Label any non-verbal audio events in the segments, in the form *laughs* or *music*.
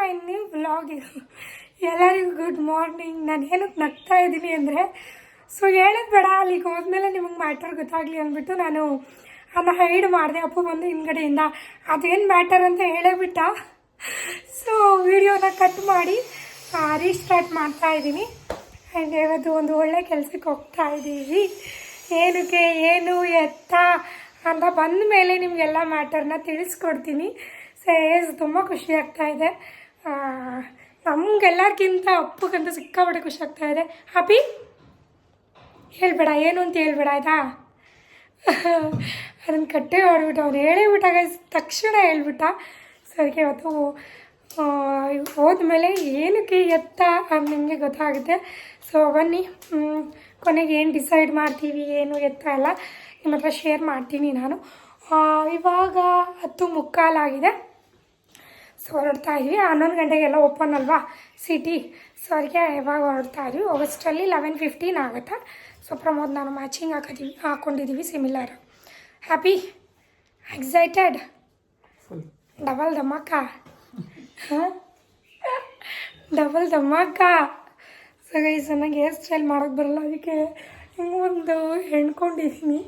ಮೈ new vlog ಎಲ್ಲರಿಗೂ good morning ನಾನು ಏನಕ್ಕೆ ನಗ್ತಾ ಇದ್ದೀನಿ ಅಂದರೆ ಸೊ ಹೇಳೋದು ಬೇಡ, ಅಲ್ಲಿಗೆ ಹೋದ್ಮೇಲೆ ನಿಮಗೆ ಮ್ಯಾಟರ್ ಗೊತ್ತಾಗಲಿ ಅಂದ್ಬಿಟ್ಟು ನಾನು ಅದನ್ನ ಹೈಡ್ ಮಾಡಿದೆ, ಅಪ್ಪು ಬಂದು ಹಿಂದ್ಗಡೆಯಿಂದ. ಅದೇನು ಮ್ಯಾಟರ್ ಅಂತ ಹೇಳಿಬಿಟ್ಟ ಸೊ ವಿಡಿಯೋನ ಕಟ್ ಮಾಡಿ ರೀಸ್ಟಾರ್ಟ್ ಮಾಡ್ತಾ ಇದ್ದೀನಿ. ಆ್ಯಂಡ್ ಇವತ್ತು ಒಂದು ಒಳ್ಳೆ ಕೆಲಸಕ್ಕೆ ಹೋಗ್ತಾ ಇದ್ದೀವಿ. ಏನಕ್ಕೆ ಏನು ಎತ್ತ ಅಂತ ಬಂದ ಮೇಲೆ ನಿಮಗೆಲ್ಲ ಮ್ಯಾಟರ್ನ ತಿಳಿಸ್ಕೊಡ್ತೀನಿ. ಸೇಸ್ ತುಂಬ ಖುಷಿ ಆಗ್ತಾ ಇದೆ. ನಮ್ಗೆಲ್ಲರಿಗಿಂತ ಅಪ್ಪಗಂತ ಸಿಕ್ಕಾಪಟ್ಟೆ ಖುಷಿ ಆಗ್ತಾ ಇದೆ. ಹ್ಯಾಪಿ ಹೇಳ್ಬೇಡ, ಏನು ಅಂತ ಹೇಳ್ಬೇಡ, ಆಯಿತಾ? ಅದನ್ನು ಕಟ್ಟೆ ಮಾಡಿಬಿಟ್ಟು ಅವ್ನು ಹೇಳಿಬಿಟ್ಟಾಗ ತಕ್ಷಣ ಹೇಳ್ಬಿಟ್ಟ. ಸರಿ ಇವತ್ತು ಹೋದ್ಮೇಲೆ ಏನಕ್ಕೆ ಎತ್ತ ಅಂತ ನಿಮಗೆ ಗೊತ್ತಾಗುತ್ತೆ. ಸೊ ಬನ್ನಿ ಕೊನೆಗೆ ಏನು ಡಿಸೈಡ್ ಮಾಡ್ತೀವಿ, ಏನು ಎತ್ತ ಎಲ್ಲ ನಿಮ್ಮ ಹತ್ರ ಶೇರ್ ಮಾಡ್ತೀನಿ ನಾನು. ಇವಾಗ ಹತ್ತು ಮುಕ್ಕಾಲಾಗಿದೆ. ಸೊ ಹೊರಡ್ತಾ ಇದ್ವಿ. ಹನ್ನೊಂದು ಗಂಟೆಗೆಲ್ಲ ಓಪನ್ ಅಲ್ವಾ ಸಿಟಿ ಸೊ ಅದಕ್ಕೆ ಯಾವಾಗ ಹೊರಡ್ತಾ ಇದ್ವಿ? ಆಗಸ್ಟಲ್ಲಿ ಲೆವೆನ್ ಫಿಫ್ಟೀನ್ ಆಗುತ್ತೆ? ಸೊ ಪ್ರಮೋದ್ ನಾನು ಮ್ಯಾಚಿಂಗ್ ಹಾಕಿದ್ದೀವಿ ಹಾಕ್ಕೊಂಡಿದ್ದೀವಿ ಸಿಮಿಲರ್ ಹ್ಯಾಪಿ ಎಕ್ಸೈಟೆಡ್ ಡಬಲ್ ಧಮಾಕ? ಡಬಲ್ ಧಮಾಕ? ಸೊ ಗೈಸ್ ನನಗೆ ಹೇರ್ ಸ್ಟೈಲ್ ಮಾಡೋಕ್ಕೆ ಬರಲ್ಲ. ಅದಕ್ಕೆ ಹಿಂಗೊಂದು ಹೆಣ್ಕೊಂಡಿದ್ದೀನಿ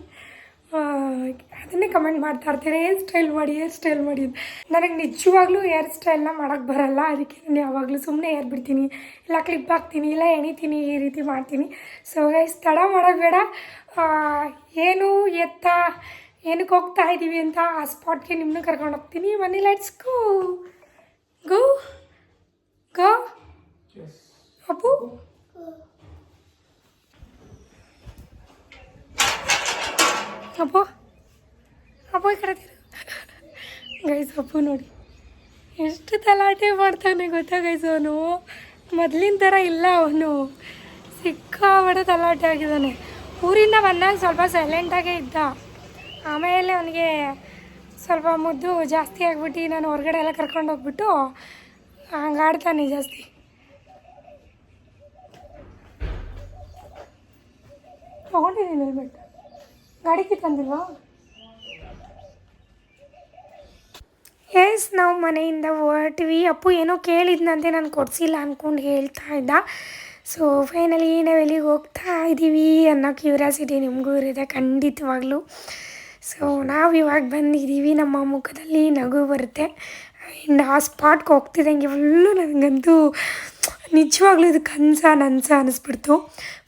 ಅದನ್ನೇ ಕಮೆಂಟ್ ಮಾಡ್ತಾ ಇರ್ತಾರೆ ಹೇರ್ ಸ್ಟೈಲ್ ಮಾಡಿ ಹೇರ್ ಸ್ಟೈಲ್ ಮಾಡಿ. ನನಗೆ ನಿಜವಾಗ್ಲೂ ಹೇರ್ ಸ್ಟೈಲ್ನ ಮಾಡೋಕ್ಕೆ ಬರಲ್ಲ. ಅದಕ್ಕೆ ನಾನು ಯಾವಾಗಲೂ ಸುಮ್ಮನೆ ಹೇರ್ ಬಿಡ್ತೀನಿ, ಇಲ್ಲ ಕ್ಲಿಪ್ ಹಾಕ್ತೀನಿ, ಇಲ್ಲ ಎಣಿತೀನಿ, ಈ ರೀತಿ ಮಾಡ್ತೀನಿ. ಸೊ ಗೈಸ್ ತಡ ಮಾಡೋಬೇಡ ಏನು ಎತ್ತ, ಏನಕ್ಕೆ ಹೋಗ್ತಾ ಇದ್ದೀವಿ ಅಂತ ಆ ಸ್ಪಾಟ್ಗೆ ನಿಮ್ಮನ್ನು ಕರ್ಕೊಂಡು ಹೋಗ್ತೀನಿ. ಬನ್ನಿ ಲೆಟ್ಸ್ ಗೋ ಎಸ್ ಅಪ್ಪು ಈ ಕಡೆ ತಿರು ಗೈಸ್ ಅಪ್ಪು ನೋಡಿ. ಎಷ್ಟು ತಲಾಟೆ ಮಾಡ್ತಾನೆ ಗೊತ್ತಾ ಗೈಸ್ ಅವನು? ಮೊದಲಿನ ಥರ ಇಲ್ಲ ಅವನು. ಸಿಕ್ಕಾಬಡೆ ತಲಾಟೆ ಆಗಿದ್ದಾನೆ. ಊರಿಂದ ಬಂದಾಗ ಸ್ವಲ್ಪ ಸೈಲೆಂಟಾಗೇ ಇದ್ದ. ಆಮೇಲೆ ಅವನಿಗೆ ಸ್ವಲ್ಪ ಮುದ್ದು ಜಾಸ್ತಿ ಆಗಿಬಿಟ್ಟು ನಾನು ಹೊರಗಡೆ ಎಲ್ಲ ಕರ್ಕೊಂಡು ಹೋಗ್ಬಿಟ್ಟು ಹಂಗಾಡ್ತಾನೆ ಜಾಸ್ತಿ. ತೊಗೊಂಡಿದ್ದೀನಿ ಹೆಲ್ಮೆಟ್ ಗಾಡಿಗೆ ತಂದಿಲ್ವಾ? ಎಸ್ ನಾವು ಮನೆಯಿಂದ ಹೊರಟಿವಿ. ಅಪ್ಪು ಏನೋ ಕೇಳಿದ್ನಂತೆ, ನಾನು ಕೊಡಿಸಿಲ್ಲ ಅಂದ್ಕೊಂಡು ಹೇಳ್ತಾ ಇದ್ದ. ಸೊ ಫೈನಲಿ ನಾವು ಎಲ್ಲಿಗೆ ಹೋಗ್ತಾ ಇದ್ದೀವಿ ಅನ್ನೋ ಕ್ಯೂರಿಯಾಸಿಟಿ ನಿಮಗೂ ಇರುತ್ತೆ ಖಂಡಿತವಾಗ್ಲೂ. ಸೊ ನಾವು ಇವಾಗ ಬಂದಿದ್ದೀವಿ ನಮ್ಮ ಮುಖದಲ್ಲಿ ನಗು ಬರುತ್ತೆ. ಆ್ಯಂಡ್ ಆ ಸ್ಪಾಟ್ಗೆ ಹೋಗ್ತಿದ್ದಂಗೆ ಫುಲ್ಲು ನನಗಂತೂ ನಿಜವಾಗ್ಲೂ ಇದು ಕನಸ ನನಸ ಅನ್ನಿಸ್ಬಿಡ್ತು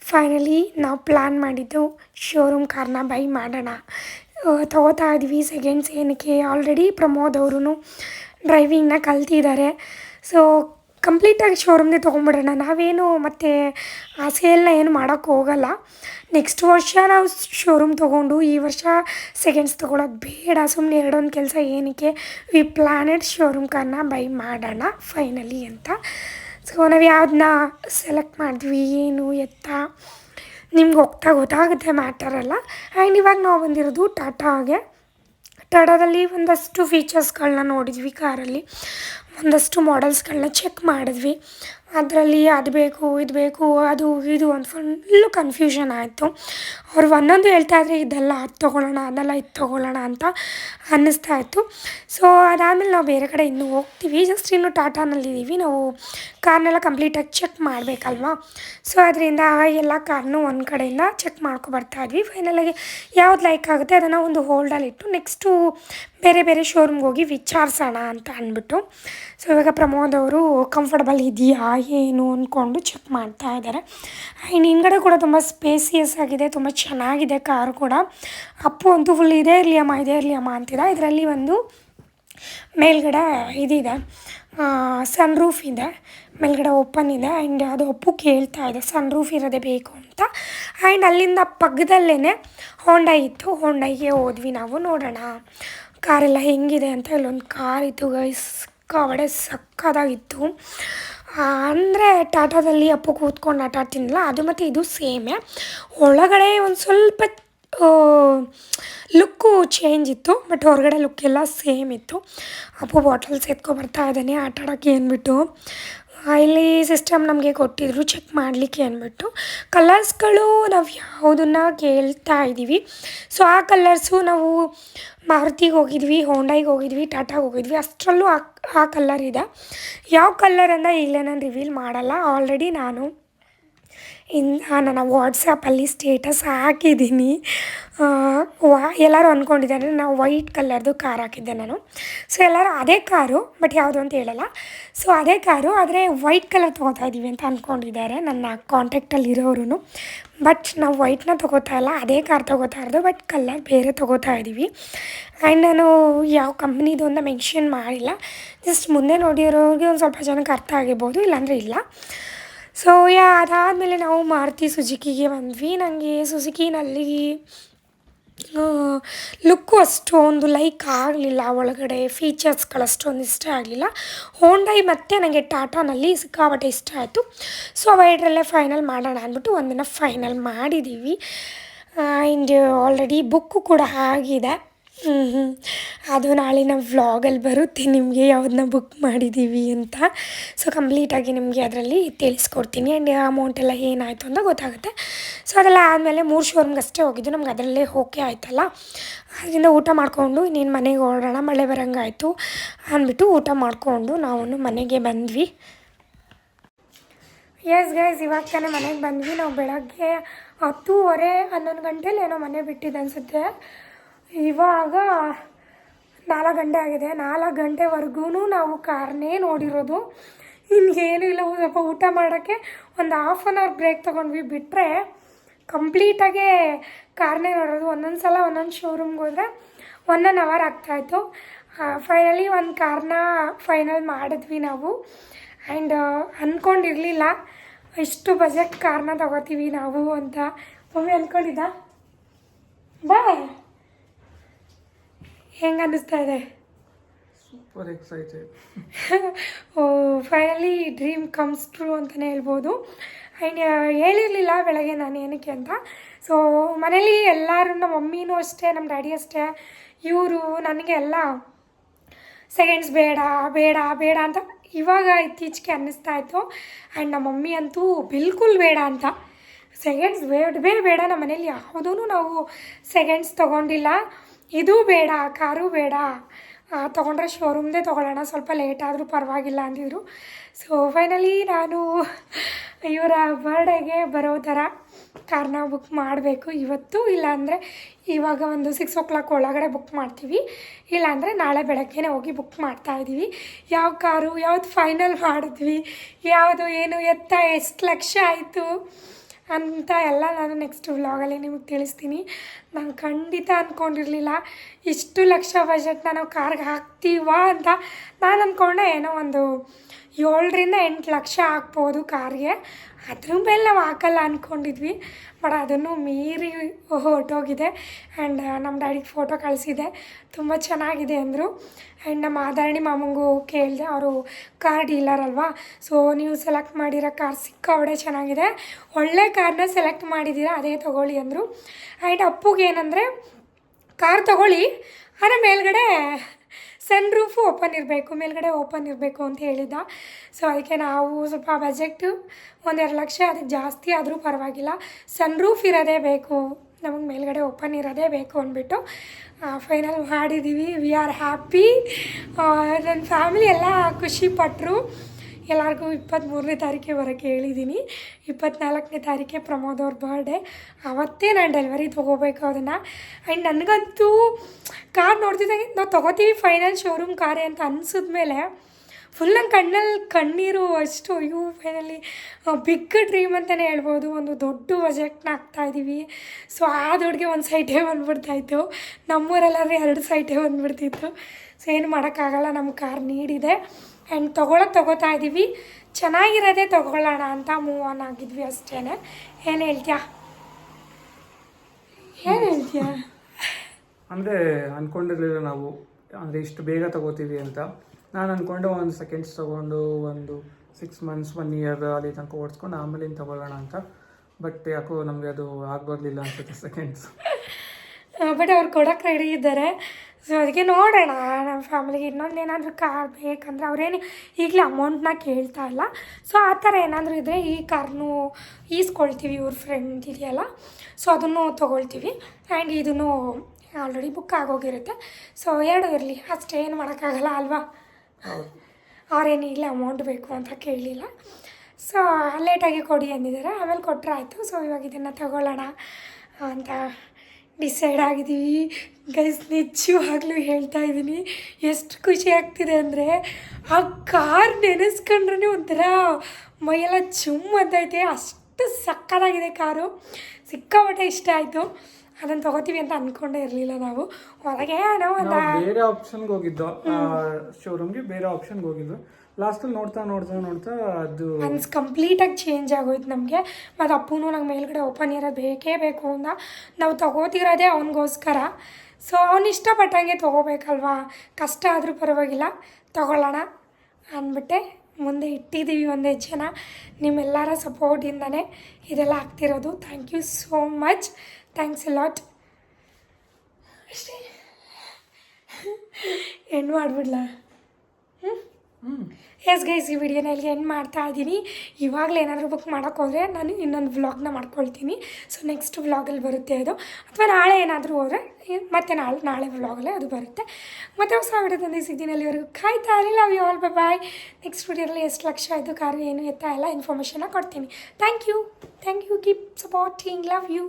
ಫೈನಲಿ ನಾವು ಪ್ಲ್ಯಾನ್ ಮಾಡಿದ್ದು ಶೋರೂಮ್ ಕಾರ್ನ ಬೈ ಮಾಡೋಣ. ತಗೋತಾ ಇದ್ವಿ. ಸೆಕೆಂಡ್ಸ್ ಏನಕ್ಕೆ ಆಲ್ರೆಡಿ ಪ್ರಮೋದ್ ಅವರು ಡ್ರೈವಿಂಗ್ನ ಕಲ್ತಿದ್ದಾರೆ. ಸೊ ಕಂಪ್ಲೀಟಾಗಿ ಶೋರೂಮ್ನೇ ತೊಗೊಂಬಿಡೋಣ ನಾವೇನು ಮತ್ತು ಆ ಸೇಲ್ನ ಏನು ಮಾಡೋಕ್ಕೆ ಹೋಗಲ್ಲ. ನೆಕ್ಸ್ಟ್ ವರ್ಷ ನಾವು ಶೋರೂಮ್ ತೊಗೊಂಡು, ಈ ವರ್ಷ ಸೆಕೆಂಡ್ಸ್ ತೊಗೊಳೋದು ಬೇಡ. ಸುಮ್ಮನೆ ಎರಡೊಂದು ಕೆಲಸ ಏನಕ್ಕೆ? ವಿ ಪ್ಲಾನೆಡ್ ಶೋರೂಮ್ ಕಾರ್ನ ಬೈ ಮಾಡೋಣ ಫೈನಲಿ ಅಂತ. ಸೊ ನಾವು ಯಾವ್ದನ್ನ ಸೆಲೆಕ್ಟ್ ಮಾಡಿದ್ವಿ, ಏನು, ಎತ್ತ, ನಿಮ್ಗೆ ಹೋಗ್ತಾ ಗೊತ್ತಾಗುತ್ತೆ ಮ್ಯಾಟರ್ ಎಲ್ಲ. ಆ್ಯಂಡ್ ಇವಾಗ ನಾವು ಬಂದಿರೋದು ಟಾಟಾಗೆ ಟಾಟಾದಲ್ಲಿ ಒಂದಷ್ಟು ಫೀಚರ್ಸ್ಗಳನ್ನ ನೋಡಿದ್ವಿ ಕಾರಲ್ಲಿ ಒಂದಷ್ಟು ಮಾಡೆಲ್ಸ್ಗಳನ್ನ ಚೆಕ್ ಮಾಡಿದ್ವಿ. ಅದರಲ್ಲಿ ಅದು ಬೇಕು, ಇದು ಬೇಕು, ಅದು, ಇದು ಅಂತ ಫುಲ್ಲು ಕನ್ಫ್ಯೂಷನ್ ಆಯಿತು. ಅವ್ರು ಒಂದೊಂದು ಹೇಳ್ತಾ ಇದ್ರೆ ಇದೆಲ್ಲ ಅದು ತೊಗೊಳ್ಳೋಣ, ಅದೆಲ್ಲ ಇದು ತೊಗೊಳ್ಳೋಣ ಅಂತ ಅನ್ನಿಸ್ತಾ ಇತ್ತು. ಸೊ ಅದಾದಮೇಲೆ ನಾವು ಬೇರೆ ಕಡೆ ಇನ್ನೂ ಹೋಗ್ತೀವಿ. ಜಸ್ಟ್ ಇನ್ನು ಟಾಟಾನಲ್ಲಿದ್ದೀವಿ ನಾವು ಕಾರ್ನೆಲ್ಲ ಕಂಪ್ಲೀಟಾಗಿ ಚೆಕ್ ಮಾಡಬೇಕಲ್ವಾ? ಸೊ ಅದರಿಂದ ಎಲ್ಲ ಕಾರ್ನು ಒಂದು ಕಡೆಯಿಂದ ಚೆಕ್ ಮಾಡ್ಕೊಬರ್ತಾ ಇದ್ವಿ. ಫೈನಲಾಗಿ ಯಾವ್ದು ಲೈಕ್ ಆಗುತ್ತೆ ಅದನ್ನು ಒಂದು ಹೋಲ್ಡಲ್ಲಿಟ್ಟು ನೆಕ್ಸ್ಟು ಬೇರೆ ಬೇರೆ ಶೋರೂಮ್ಗೆ ಹೋಗಿ ವಿಚಾರಿಸೋಣ ಅಂತ ಅಂದ್ಬಿಟ್ಟು. ಸೊ ಇವಾಗ ಪ್ರಮೋದ್ ಅವರು ಕಂಫರ್ಟಬಲ್ ಇದೆಯಾ ಏನು ಅಂದ್ಕೊಂಡು ಚೆಕ್ ಮಾಡ್ತಾ ಇದ್ದಾರೆ. ಆ್ಯಂಡ್ ಹಿಂದ್ಗಡೆ ಕೂಡ ತುಂಬ ಸ್ಪೇಸಿಯಸ್ ಆಗಿದೆ, ತುಂಬ ಚೆನ್ನಾಗಿದೆ ಕಾರು ಕೂಡ. ಅಪ್ಪು ಅಂತೂ ಫುಲ್ ಇದೇ ಇರಲಿ ಅಮ್ಮ ಇದೇ ಇರಲಿ ಅಮ್ಮ ಅಂತಿದ್ದ ಇದರಲ್ಲಿ ಒಂದು ಮೇಲ್ಗಡೆ ಇದಿದೆ. ಸನ್ ರೂಫ್ ಇದೆ. ಮೇಲ್ಗಡೆ ಓಪನ್ ಇದೆ. ಆ್ಯಂಡ್ ಅದು ಒಪ್ಪು ಕೇಳ್ತಾ ಇದೆ ಸನ್ ರೂಫ್ ಇರೋದೇ ಬೇಕು ಅಂತ. ಆ್ಯಂಡ್ ಅಲ್ಲಿಂದ ಪಕ್ಕದಲ್ಲೇ ಹೋಂಡೈ ಇತ್ತು. ಹೋಂಡೈಗೆ ಹೋದ್ವಿ ನಾವು, ನೋಡೋಣ. ಕಾರೆಲ್ಲ ಹೆಂಗಿದೆ ಅಂತ ಇಲ್ಲೊಂದು ಕಾರ್ ಇತ್ತು ಗೈಸ್ ಕವಡೆ ಸಕ್ಕದಾಗಿತ್ತು. ಅಂದರೆ ಟಾಟಾದಲ್ಲಿ ಅಪ್ಪು ಕೂತ್ಕೊಂಡು ಆಟ ಆಡ್ತೀನಲ್ಲ ಅದು ಮತ್ತು ಇದು ಸೇಮೇ ಒಳಗಡೆ ಒಂದು ಸ್ವಲ್ಪ ಲುಕ್ಕು ಚೇಂಜ್ ಇತ್ತು ಬಟ್ ಹೊರಗಡೆ ಲುಕ್ ಎಲ್ಲ ಸೇಮ್ ಇತ್ತು. ಅಪ್ಪು ಬಾಟಲ್ಸ್ ಎತ್ಕೊಬರ್ತಾ ಇದ್ದಾನೆ, ಆಟ ಆಡೋಕ್ಕೆ ಅಂದ್ಬಿಟ್ಟು ಇಲ್ಲಿ ಸಿಸ್ಟಮ್ ನಮಗೆ ಕೊಟ್ಟಿದ್ರು ಚೆಕ್ ಮಾಡಲಿಕ್ಕೆ ಅಂದ್ಬಿಟ್ಟು ಕಲರ್ಸ್ಗಳು ನಾವು ಯಾವುದನ್ನು ಕೇಳ್ತಾ ಇದ್ದೀವಿ ಸೊ ಆ ಕಲರ್ಸು ನಾವು ಮಾರುತಿಗೆ ಹೋಗಿದ್ವಿ ಹೋಂಡಾಯಿಗೆ ಹೋಗಿದ್ವಿ ಟಾಟಾಗೆ ಹೋಗಿದ್ವಿ. ಅಷ್ಟರಲ್ಲೂ ಆ ಆ ಕಲರ್ ಇದೆ. ಯಾವ ಅಂತ ಈಗಲೇ ನಾನು ರಿವೀಲ್ ಮಾಡಲ್ಲ. ಆಲ್ರೆಡಿ ನಾನು ಇನ್ ನನ್ನ ವಾಟ್ಸಪ್ಪಲ್ಲಿ ಸ್ಟೇಟಸ್ ಹಾಕಿದ್ದೀನಿ. ವಾ, ಎಲ್ಲರೂ ಅಂದ್ಕೊಂಡಿದ್ದಾರೆ ನಾವು ವೈಟ್ ಕಲರ್ದು ಕಾರ್ ಹಾಕಿದ್ದೆ ನಾನು. ಸೊ ಎಲ್ಲರೂ ಅದೇ ಕಾರು ಬಟ್ ಯಾವುದು ಅಂತ ಹೇಳಲ್ಲ. ಸೊ ಅದೇ ಕಾರು ಆದರೆ ವೈಟ್ ಕಲರ್ ತೊಗೋತಾ ಇದ್ದೀವಿ ಅಂತ ಅಂದ್ಕೊಂಡಿದ್ದಾರೆ ನನ್ನ ಕಾಂಟ್ಯಾಕ್ಟಲ್ಲಿ ಇರೋರು ಬಟ್ ನಾವು ವೈಟ್ನ ತೊಗೋತಾ ಇಲ್ಲ, ಅದೇ ಕಾರ್ ತೊಗೋತಾ ಇರೋದು ಬಟ್ ಕಲರ್ ಬೇರೆ ತೊಗೋತಾ ಇದ್ದೀವಿ ಆ್ಯಂಡ್ ನಾನು ಯಾವ ಕಂಪ್ನಿದು ಅಂತ ಮೆನ್ಷನ್ ಮಾಡಿಲ್ಲ. ಜಸ್ಟ್ ಮುಂದೆ ನೋಡಿರೋರಿಗೆ ಒಂದು ಸ್ವಲ್ಪ ಜನಕ್ಕೆ ಅರ್ಥ ಆಗಿರ್ಬೋದು, ಇಲ್ಲಾಂದರೆ ಇಲ್ಲ. ಸೊ ಯಾ ಅದಾದಮೇಲೆ ನಾವು ಮಾರುತಿ ಸುಜುಕಿಗೆ ಬಂದ್ವಿ. ನನಗೆ ಸುಜುಕಿನಲ್ಲಿ ಲುಕ್ಕು ಅಷ್ಟೊಂದು ಲೈಕ್ ಆಗಲಿಲ್ಲ. ಒಳಗಡೆ ಫೀಚರ್ಸ್ಗಳು ಅಷ್ಟೊಂದು ಇಷ್ಟ ಆಗಲಿಲ್ಲ. ಹೋಂಡೈ ಮತ್ತು ನನಗೆ ಟಾಟಾನಲ್ಲಿ ಸಿಕ್ಕಾಪಟ್ಟೆ ಇಷ್ಟ ಆಯಿತು. ಸೊ ಅವೈಡ್ರಲ್ಲೇ ಫೈನಲ್ ಮಾಡೋಣ ಅಂದ್ಬಿಟ್ಟು ಒಂದಿನ ಫೈನಲ್ ಮಾಡಿದ್ದೀವಿ ಆ್ಯಂಡ್ ಆಲ್ರೆಡಿ ಬುಕ್ಕು ಕೂಡ ಆಗಿದೆ. ಹ್ಞೂ ಅದು ನಾವು ವ್ಲಾಗಲ್ಲಿ ಬರುತ್ತೆ, ನಿಮಗೆ ಯಾವ್ದನ್ನ ಬುಕ್ ಮಾಡಿದ್ದೀವಿ ಅಂತ. ಸೊ ಕಂಪ್ಲೀಟಾಗಿ ನಿಮಗೆ ಅದರಲ್ಲಿ ತಿಳಿಸ್ಕೊಡ್ತೀನಿ. ಆ್ಯಂಡ್ ಅಮೌಂಟ್ ಎಲ್ಲ ಏನಾಯಿತು ಅಂತ ಗೊತ್ತಾಗುತ್ತೆ. ಸೊ ಅದೆಲ್ಲ ಆದಮೇಲೆ ಮೂರು ಶೋರೂಮ್ಗೆ ಅಷ್ಟೇ ಹೋಗಿದ್ದು, ನಮ್ಗೆ ಅದರಲ್ಲೇ ಓಕೆ ಆಯ್ತಲ್ಲ. ಅದರಿಂದ ಊಟ ಮಾಡಿಕೊಂಡು ಇನ್ನೇನು ಮನೆಗೆ ಹೊರಡೋಣ, ಮಳೆ ಬರೋಂಗಾಯಿತು ಅಂದ್ಬಿಟ್ಟು ಊಟ ಮಾಡಿಕೊಂಡು ನಾವು ಮನೆಗೆ ಬಂದ್ವಿ. ಎಸ್ ಗೈಸ್ ಇವಾಗ ತಾನೇ ಮನೆಗೆ ಬಂದ್ವಿ. ನಾವು ಬೆಳಗ್ಗೆ ಹತ್ತೂವರೆ, ಹನ್ನೊಂದು ಗಂಟೆಲಿ ಏನೋ ಮನೆ ಬಿಟ್ಟಿದ್ದು ಅನಿಸುತ್ತೆ. ಇವಾಗ ನಾಲ್ಕು ಗಂಟೆ ಆಗಿದೆ. ನಾಲ್ಕು ಗಂಟೆವರೆಗೂ ನಾವು ಕಾರ್ನೇ ನೋಡಿರೋದು. ಇನ್ನೇನು ಇಲ್ಲ. ಸ್ವಲ್ಪ ಊಟ ಮಾಡೋಕ್ಕೆ ಒಂದು ಹಾಫ್ ಆನ್ ಅವರ್ ಬ್ರೇಕ್ ತೊಗೊಂಡ್ವಿ. ಬಿಟ್ಟರೆ ಕಂಪ್ಲೀಟಾಗೆ ಕಾರ್ನೇ ನೋಡೋದು ಒಂದೊಂದು ಸಲ ಒಂದೊಂದು ಶೋರೂಮ್ಗೆ ಹೋದರೆ ಒನ್ ಆನ್ ಅವರ್ ಆಗ್ತಾಯಿತ್ತು ಫೈನಲಿ ಒಂದು ಕಾರ್ನ ಫೈನಲ್ ಮಾಡಿದ್ವಿ ನಾವು. ಆ್ಯಂಡ್ ಅಂದ್ಕೊಂಡಿರಲಿಲ್ಲ ಇಷ್ಟು ಬಜೆಟ್ ಕಾರ್ನ ತಗೋತೀವಿ ನಾವು ಅಂತ. ಒಮ್ಮೆ ಅಂದ್ಕೊಂಡಿದ್ದ ಬಾಯ್ ಹೆಂಗೆ ಅನ್ನಿಸ್ತಾ ಇದೆ? Super excited finally dream comes true ಅಂತಲೇ ಹೇಳ್ಬೋದು. ಆ್ಯಂಡ್ ಹೇಳಿರಲಿಲ್ಲ ಬೆಳಗ್ಗೆ ನಾನು ಏನಕ್ಕೆ ಅಂತ. ಸೊ ಮನೇಲಿ ಎಲ್ಲರೂ ನಮ್ಮ ಮಮ್ಮಿನೂ ಅಷ್ಟೇ ನಮ್ಮ ಡ್ಯಾಡಿ ಅಷ್ಟೇ. ಇವರು ನನಗೆ ಎಲ್ಲ ಸೆಕೆಂಡ್ಸ್ ಬೇಡ ಬೇಡ ಬೇಡ ಅಂತ ಇವಾಗ ಇತ್ತೀಚೆಗೆ ಅನ್ನಿಸ್ತಾ ಇತ್ತು. ಆ್ಯಂಡ್ ನಮ್ಮ ಮಮ್ಮಿ ಅಂತೂ ಬಿಲ್ಕುಲ್ ಬೇಡ ಅಂತ. ಸೆಕೆಂಡ್ಸ್ ಬೇಡ ಬೇಡ ನಮ್ಮ ಮನೇಲಿ ಯಾವುದೂ ನಾವು ಸೆಕೆಂಡ್ಸ್ ತೊಗೊಂಡಿಲ್ಲ. ಇದು ಬೇಡ, ಕಾರು ಬೇಡ. ತೊಗೊಂಡ್ರೆ ಶೋರೂಮ್ದೇ ತೊಗೊಳ್ಳೋಣ, ಸ್ವಲ್ಪ ಲೇಟ್ ಆದರೂ ಪರವಾಗಿಲ್ಲ ಅಂದಿದ್ರು. ಸೊ ಫೈನಲಿ ನಾನು ಇವರ ಬರ್ಡೇಗೆ ಬರೋ ಥರ ಕಾರ್ನ ಬುಕ್ ಮಾಡಬೇಕು. ಇವತ್ತು ಇಲ್ಲಾಂದರೆ ಇವಾಗ ಒಂದು ಸಿಕ್ಸ್ ಓ ಕ್ಲಾಕ್ ಒಳಗಡೆ ಬುಕ್ ಮಾಡ್ತೀವಿ. ಇಲ್ಲಾಂದರೆ ನಾಳೆ ಬೆಳಗ್ಗೆನೇ ಹೋಗಿ ಬುಕ್ ಮಾಡ್ತಾ ಇದ್ದೀವಿ. ಯಾವ ಕಾರು, ಯಾವ್ದು ಫೈನಲ್ ಮಾಡಿದ್ವಿ, ಯಾವುದು, ಏನು, ಎತ್ತ, ಎಷ್ಟು ಲಕ್ಷ ಆಯಿತು? ಅಂತ ಎಲ್ಲ ನಾನು ನೆಕ್ಸ್ಟ್ ವ್ಲಾಗಲ್ಲಿ ನಿಮಗೆ ತಿಳಿಸ್ತೀನಿ. ನಾನು ಖಂಡಿತ ಅಂದ್ಕೊಂಡಿರಲಿಲ್ಲ ಇಷ್ಟು ಲಕ್ಷ ಬಜೆಟ್ನ ನಾವು ಕಾರ್ಗೆ ಹಾಕ್ತೀವ ಅಂತ ನಾನು ಅಂದ್ಕೊಂಡೆ ಏನೋ ಒಂದು ಏಳರಿಂದ ಎಂಟು ಲಕ್ಷ ಹಾಕ್ಬೋದು ಕಾರ್ಗೆ. ಅದ್ರ ಮೇಲೆ ನಾವು ಹಾಕಲ್ಲ ಅಂದ್ಕೊಂಡಿದ್ವಿ ಬಟ್ ಅದನ್ನು ಮೀರಿ ಹೊರಟೋಗಿದೆ. ಆ್ಯಂಡ್ ನಮ್ಮ ಡ್ಯಾಡಿಗೆ ಫೋಟೋ ಕಳಿಸಿದೆ. ತುಂಬ ಚೆನ್ನಾಗಿದೆ ಅಂದರು. ಆ್ಯಂಡ್ ನಮ್ಮ ಆಧಾರಣಿ ಮಾಮಂಗೂ ಕೇಳಿದೆ, ಅವರು ಕಾರ್ ಡೀಲರ್ ಅಲ್ವಾ? ಸೊ ನೀವು ಸೆಲೆಕ್ಟ್ ಮಾಡಿರೋ ಕಾರ್ ಸಿಕ್ಕಾವಡೆ ಚೆನ್ನಾಗಿದೆ. ಒಳ್ಳೆ ಕಾರ್ನ ಸೆಲೆಕ್ಟ್ ಮಾಡಿದ್ದೀರಾ ಅದೇ ತೊಗೊಳ್ಳಿ ಅಂದರು. ಆ್ಯಂಡ್ ಅಪ್ಪುಗೆ ಏನಂದರೆ ಕಾರ್ ತೊಗೊಳ್ಳಿ ಅದರ ಮೇಲ್ಗಡೆ ಸನ್ ರೂಫು ಓಪನ್ ಇರಬೇಕು, ಮೇಲ್ಗಡೆ ಓಪನ್ ಇರಬೇಕು ಅಂತ ಹೇಳಿದ್ದ. ಸೊ ಅದಕ್ಕೆ ನಾವು ಸ್ವಲ್ಪ ಬಜೆಟ್ಟು ಒಂದೆರಡು ಲಕ್ಷ, ಅದಕ್ಕೆ ಜಾಸ್ತಿ ಆದರೂ ಪರವಾಗಿಲ್ಲ. ಸನ್ ರೂಫ್ ಇರೋದೇ ಬೇಕು, ನಮಗೆ ಮೇಲ್ಗಡೆ ಓಪನ್ ಇರೋದೇ ಬೇಕು ಅಂದ್ಬಿಟ್ಟು ಫೈನಲ್ ಮಾಡಿದ್ದೀವಿ ವಿ ಆರ್ ಹ್ಯಾಪಿ ನನ್ನ ಫ್ಯಾಮಿಲಿ ಎಲ್ಲ ಖುಷಿಪಟ್ಟರು ಎಲ್ಲರಿಗೂ ಇಪ್ಪತ್ತ್ಮೂರನೇ ತಾರೀಕಿಗೆ ಬರೋಕ್ಕೆ ಹೇಳಿದ್ದೀನಿ ಇಪ್ಪತ್ತ್ನಾಲ್ಕನೇ ತಾರೀಕೆ ಪ್ರಮೋದ್ ಅವ್ರ ಬರ್ಡೇ ಅವತ್ತೇ ನಾನು ಡೆಲಿವರಿ ತೊಗೋಬೇಕು ಅದನ್ನು ಆ್ಯಂಡ್ ನನಗಂತೂ ಕಾರ್ ನೋಡ್ತಿದ್ದಂಗೆ ನಾವು ತೊಗೋತೀವಿ ಫೈನಲ್ ಶೋರೂಮ್ ಕಾರೇ ಅಂತ ಅನ್ಸಿದ್ಮೇಲೆ ಫುಲ್ ನನ್ನ ಕಣ್ಣಲ್ಲಿ ಕಣ್ಣೀರು ಅಷ್ಟು, ಅಯ್ಯೋ ಫೈನಲಿ ಬಿಗ್ ಡ್ರೀಮ್ ಅಂತಲೇ ಹೇಳ್ಬೋದು. ಒಂದು ದೊಡ್ಡ ಬಜೆಟ್ನ ಹಾಕ್ತಾಯಿದ್ದೀವಿ ಸೊ ಆ ದುಡ್ಡಿಗೆ ಒಂದು ಸೈಟೇ ಬಂದ್ಬಿಡ್ತಾಯಿತ್ತು ನಮ್ಮೂರಲ್ಲಾದ್ರೆ ಎರಡು ಸೈಟೇ ಬಂದ್ಬಿಡ್ತಿತ್ತು. ಸೊ ಏನು ಮಾಡೋಕ್ಕಾಗಲ್ಲ ನಮ್ಮ ಕಾರ್ ನೀಡಿದೆ. ಆ್ಯಂಡ್ ತೊಗೊಳಕ್ಕೆ ತೊಗೋತಾ ಇದ್ದೀವಿ ಚೆನ್ನಾಗಿರೋದೇ ತೊಗೊಳ್ಳೋಣ ಅಂತ ಮೂವ್ ಆನ್ ಆಗಿದ್ವಿ ಅಷ್ಟೇ ಏನು ಹೇಳ್ತೀಯಾ? ಏನು ಹೇಳ್ತೀಯಾ? ಅಂದರೆ ಅಂದ್ಕೊಂಡಿರಲಿಲ್ಲ ನಾವು. ಅಂದರೆ ಇಷ್ಟು ಬೇಗ ತಗೋತೀವಿ ಅಂತ. ನಾನು ಅಂದ್ಕೊಂಡು ಒಂದು ಸೆಕೆಂಡ್ಸ್ ತೊಗೊಂಡು ಒಂದು ಸಿಕ್ಸ್ ಮಂತ್ಸ್ ಒನ್ ಇಯರ್ ಅಲ್ಲಿ ತನಕ ಓಡಿಸ್ಕೊಂಡು ಆಮೇಲೆ ತಗೊಳ್ಳೋಣ ಅಂತ. ಬಟ್ ಯಾಕೋ ನಮಗೆ ಅದು ಆಗ್ಬೋದಿಲ್ಲ ಅನ್ಸುತ್ತೆ ಸೆಕೆಂಡ್ಸ್ ಬಟ್ *laughs* ಅವ್ರು ಕೊಡೋಕೆ ರೆಡಿ ಇದ್ದಾರೆ. ಸೊ ಅದಕ್ಕೆ ನೋಡೋಣ. ನಮ್ಮ ಫ್ಯಾಮಿಲಿಗೆ ಇನ್ನೊಂದು ಏನಾದರೂ ಕಾರ್ ಬೇಕಂದ್ರೆ ಅವರೇನು ಈಗಲೇ ಅಮೌಂಟ್ನ ಕೇಳ್ತಾ ಇಲ್ಲ. ಸೊ ಆ ಥರ ಏನಾದರೂ ಇದ್ದರೆ ಈ ಕಾರ್ನು ಈಸ್ಕೊಳ್ತೀವಿ ಇವ್ರ ಫ್ರೆಂಡ್ ಇದೆಯಲ್ಲ. ಸೊ ಅದನ್ನು ತೊಗೊಳ್ತೀವಿ. ಆ್ಯಂಡ್ ಇದನ್ನು ಆಲ್ರೆಡಿ ಬುಕ್ ಆಗೋಗಿರುತ್ತೆ. ಸೊ ಎರಡು ಇರಲಿ. ಅಷ್ಟೇ ಏನು ಮಾಡೋಕ್ಕಾಗಲ್ಲ ಅಲ್ವಾ? ಅವ್ರೇನು ಇಲ್ಲ ಅಮೌಂಟ್ ಬೇಕು ಅಂತ ಕೇಳಿಲ್ಲ. ಸೊ ಲೇಟಾಗಿ ಕೊಡಿ ಅಂದಿದ್ದಾರೆ. ಆಮೇಲೆ ಕೊಟ್ಟರೆ ಆಯಿತು ಸೊ ಇವಾಗ ಇದನ್ನು ತಗೊಳ್ಳೋಣ ಅಂತ ಡಿಸೈಡ್ ಆಗಿದ್ದೀವಿ. ಗೈಸ್ ನಿಜವಾಗ್ಲೂ ಹೇಳ್ತಾ ಇದ್ದೀನಿ, ಎಷ್ಟು ಖುಷಿ ಆಗ್ತಿದೆ ಅಂದರೆ, ಆ ಕಾರ್ ನೆನೆಸ್ಕೊಂಡ್ರೆ ಒಂಥರ ಮೈಯೆಲ್ಲ ಚುಮ್ ಅಂತೈತೆ. ಅಷ್ಟು ಸಕ್ಕತ್ತಾಗಿದೆ ಕಾರು ಸಿಕ್ಕಾಪಟ್ಟೆ ಇಷ್ಟ ಆಯಿತು. ಅದನ್ನು ತಗೋತೀವಿ ಅಂತ ಅಂದ್ಕೊಂಡೇ ಇರಲಿಲ್ಲ ನಾವು. ಹೊರಗೆ ನಾವು ಬೇರೆ ಆಪ್ಷನ್ಗೆ ಹೋಗಿದ್ದು ಶೋರೂಮ್ಗೆ ಬೇರೆ ಆಪ್ಷನ್ಗೆ ಹೋಗಿದ್ದು ಲಾಸ್ಟಲ್ಲಿ ನೋಡ್ತಾ ನೋಡ್ತಾ ನೋಡ್ತಾ ಅದು ಮನ್ಸ್ ಕಂಪ್ಲೀಟಾಗಿ ಚೇಂಜ್ ಆಗೋಯ್ತು ನಮಗೆ. ಮತ್ತು ಅಪ್ಪನೂ ನಂಗೆ ಮೇಲ್ಗಡೆ ಓಪನ್ ಇರೋದು ಬೇಕೇ ಬೇಕು ಅಂತ ನಾವು ತಗೋತಿರೋದೇ ಅವನಿಗೋಸ್ಕರ. ಸೊ ಅವ್ನು ಇಷ್ಟಪಟ್ಟಂಗೆ ತೊಗೋಬೇಕಲ್ವಾ? ಕಷ್ಟ ಆದರೂ ಪರವಾಗಿಲ್ಲ. ತಗೊಳ್ಳೋಣ ಅಂದ್ಬಿಟ್ಟೆ ಮುಂದೆ ಇಟ್ಟಿದ್ದೀವಿ ಒಂದು ಜನ. ನಿಮ್ಮೆಲ್ಲರ ಸಪೋರ್ಟಿಂದನೇ ಇದೆಲ್ಲ ಆಗ್ತಿರೋದು. Thank you so much thanks lot ಅಷ್ಟೇ. ಹೆಣ್ಣು ಮಾಡಿಬಿಡ್ಲಾ? ಎಸ್ ಗೈಸ್ ಈ ವಿಡಿಯೋನ ಇಲ್ಲಿ ಎಂಡ್ ಮಾಡ್ತಾ ಇದ್ದೀನಿ. ಇವಾಗಲೇ ಏನಾದರೂ ಬುಕ್ ಮಾಡೋಕ್ಕೋದ್ರೆ ನಾನು ಇನ್ನೊಂದು ವ್ಲಾಗ್ನ ಮಾಡ್ಕೊಳ್ತೀನಿ. ಸೊ ನೆಕ್ಸ್ಟ್ ವ್ಲಾಗಲ್ಲಿ ಬರುತ್ತೆ ಅದು. ಅಥವಾ ನಾಳೆ ಏನಾದರೂ ಹೋದರೆ ಮತ್ತೆ ನಾಳೆ ನಾಳೆ ವ್ಲಾಗಲ್ಲೇ ಅದು ಬರುತ್ತೆ. ಮತ್ತೆ ಹೊಸ ವಿಡಿಯೋದಲ್ಲಿ ಸಿಗ್ತೀನಿ ಅಲ್ಲಿವರೆಗೂ ಕಾಯ್ತಾ ಇರಲಿಲ್ಲ you all bye bye next ವಿಡಿಯೋದಲ್ಲಿ ಎಷ್ಟು ಲಕ್ಷ ಆಯಿತು, ಕಾರು ಏನು ಎತ್ತ ಎಲ್ಲ ಇನ್ಫಾರ್ಮೇಷನ್ನ ಕೊಡ್ತೀನಿ. Thank you thank you keep supporting love you